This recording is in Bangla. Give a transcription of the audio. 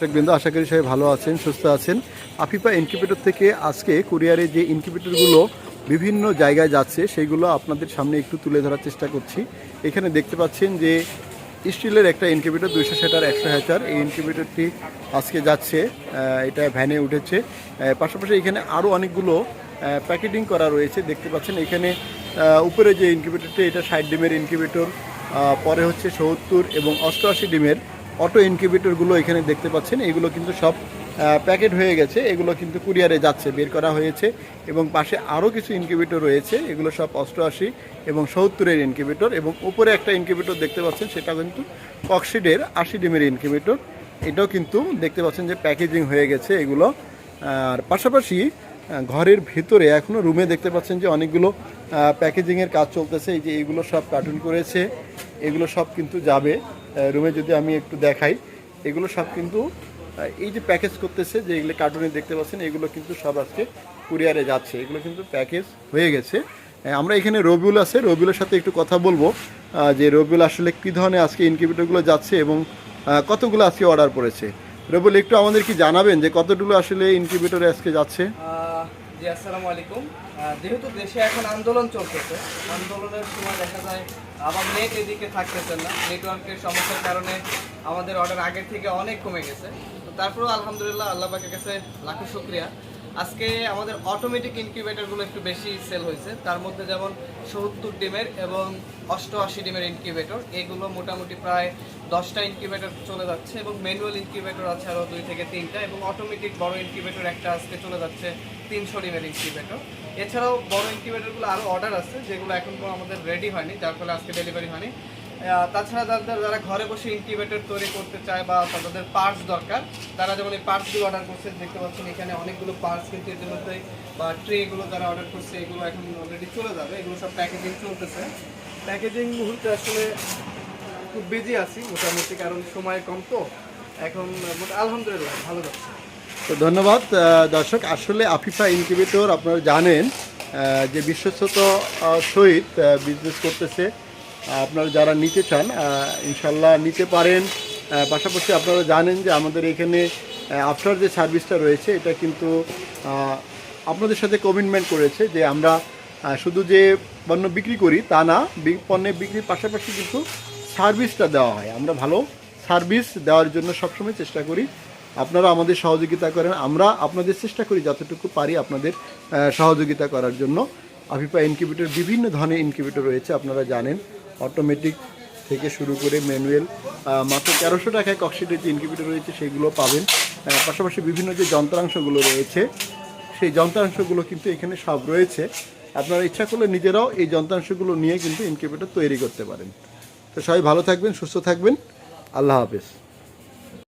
দর্শকবৃন্দ, আশা করি সবাই ভালো আছেন, সুস্থ আছেন। আফিফা ইনকিউবেটর থেকে আজকে কুরিয়ারে যে ইনকিউবেটরগুলো বিভিন্ন জায়গায় যাচ্ছে সেইগুলো আপনাদের সামনে একটু তুলে ধরার চেষ্টা করছি। এখানে দেখতে পাচ্ছেন যে স্টিলের একটা ইনকিউবেটর দুইশো সেটার একশো হ্যাচার এই ইনকিউবেটরটি আজকে যাচ্ছে এটা ভ্যানে উঠেছে। পাশাপাশি এখানে আরও অনেকগুলো প্যাকেটিং করা রয়েছে। দেখতে পাচ্ছেন এখানে উপরে যে ইনকিউবেটরটি এটা ষাট ডিমের ইনকিউবেটর পরে হচ্ছে সত্তর এবং অষ্টআশি ডিমের অটো ইনকিউবেটরগুলো এখানে দেখতে পাচ্ছেন। এগুলো কিন্তু সব প্যাকেট হয়ে গেছে। এগুলো কিন্তু কুরিয়ারে যাচ্ছে, বের করা হয়েছে। এবং পাশে আরও কিছু ইনকিউবেটর রয়েছে। এগুলো সব অষ্টআশি এবং সত্তরের ইনকিউবেটর এবং উপরে একটা ইনকিউবেটর দেখতে পাচ্ছেন, সেটা কিন্তু কক্সিডের আশি ডিমের ইনকিউবেটর। এটাও কিন্তু দেখতে পাচ্ছেন যে প্যাকেজিং হয়ে গেছে এগুলো। আর পাশাপাশি ঘরের ভেতরে এখনও রুমে দেখতে পাচ্ছেন যে অনেকগুলো প্যাকেজিংয়ের কাজ চলতেছে। এই যে এগুলো সব কার্টুন করেছে। এগুলো সব কিন্তু যাবে। রুমে যদি আমি একটু দেখাই, এগুলো সব কিন্তু এই যে প্যাকেজ করতেছে, যে এগুলো কার্টুনে দেখতে পাচ্ছেন, এগুলো কিন্তু সব আজকে কুরিয়ারে যাচ্ছে। এগুলো কিন্তু প্যাকেজ হয়ে গেছে। আমরা এখানে রবিউল আছে, রবিউলের সাথে একটু কথা বলব যে রবিউল আসলে কী ধরনের আজকে ইনকিউবেটরগুলো যাচ্ছে এবং কতগুলো আজকে অর্ডার করেছে রবিউল, একটু আমাদের কি জানাবেন যে কতগুলো আসলে ইনকিউবেটরে আজকে যাচ্ছে? জি, আসসালামু আলাইকুম। যেহেতু দেশে এখন আন্দোলন চলতেছে, আন্দোলনের সময় দেখা যায় আবার নেট এদিকে থাকতেছে না। নেটওয়ার্কের সমস্যার কারণে আমাদের অর্ডার আগের থেকে অনেক কমে গেছে। তো তারপরেও আলহামদুলিল্লাহ আল্লাহ পাকের কাছে লাখো শুক্রিয়া। আজকে আমাদের অটোমেটিক ইনকিউবেটরগুলো একটু বেশি সেল হয়েছে। তার মধ্যে যেমন সত্তর ডিমের এবং অষ্টআশি ডিমের ইনকিউবেটর এগুলো মোটামুটি প্রায় দশটা ইনকিউবেটর চলে যাচ্ছে এবং ম্যানুয়াল ইনকিউবেটর আছে আরও দুই থেকে তিনটা এবং অটোমেটিক বড় ইনকিউবেটর একটা আজকে চলে যাচ্ছে তিনশো ডিমের ইনকিউবেটর এছাড়াও বড় ইনকিউবেটরগুলো আরও অর্ডার আছে, যেগুলো এখন আমাদের রেডি হয়নি, যার ফলে আজকে ডেলিভারি হয়নি। তাছাড়া যাদের যারা ঘরে বসে ইনকিউবেটর তৈরি করতে চায় বা তাদের পার্টস দরকার, তারা যেমন এই পার্টসগুলো অর্ডার করছে, দেখতে পাচ্ছেন এখানে অনেকগুলো পার্টস কিন্তু ইতিমধ্যেই বা ট্রেগুলো যারা অর্ডার করছে, এগুলো এখন অলরেডি চলে যাবে, এগুলো সব প্যাকেজিং চলতেছে। প্যাকেজিং মুহূর্তে আসলে খুব বিজি আছি, মোটামুটি কারণ সময় কম তো, এখন আলহামদুলিল্লাহ, ভালো যাচ্ছে। তো ধন্যবাদ দর্শক, আসলে আফিফা ইনকিউবেটর আপনারা জানেন যে বিশ্বস্ত সহিত বিজনেস করতেছে। আপনারা যারা নিতে চান ইনশাল্লাহ নিতে পারেন। পাশাপাশি আপনারা জানেন যে আমাদের এখানে আফটার যে সার্ভিসটা রয়েছে, এটা কিন্তু আপনাদের সাথে কমিটমেন্ট করেছে যে আমরা শুধু যে পণ্য বিক্রি করি তা না পণ্যের বিক্রির পাশাপাশি কিন্তু সার্ভিসটা দেওয়া হয়। আমরা ভালো সার্ভিস দেওয়ার জন্য সবসময় চেষ্টা করি। আপনারা আমাদের সহযোগিতা করেন। আমরা আপনাদের চেষ্টা করি যতটুকু পারি আপনাদের সহযোগিতা করার জন্য। আফিফা ইনকিউবেটর, বিভিন্ন ধরনের ইনকিউবেটর রয়েছে, আপনারা জানেন। অটোমেটিক থেকে শুরু করে ম্যানুয়াল মাত্র তেরোশো টাকায় কক্সিটের যে ইনকিউবেটর রয়েছে, সেগুলো পাবেন। পাশাপাশি বিভিন্ন যে যন্ত্রাংশগুলো রয়েছে, সেই যন্ত্রাংশগুলো কিন্তু এখানে সব রয়েছে। আপনারা ইচ্ছা করলে নিজেরাও এই যন্ত্রাংশগুলো নিয়ে কিন্তু ইনকিউবেটর তৈরি করতে পারেন। তো সবাই ভালো থাকবেন, সুস্থ থাকবেন। আল্লাহ হাফেজ।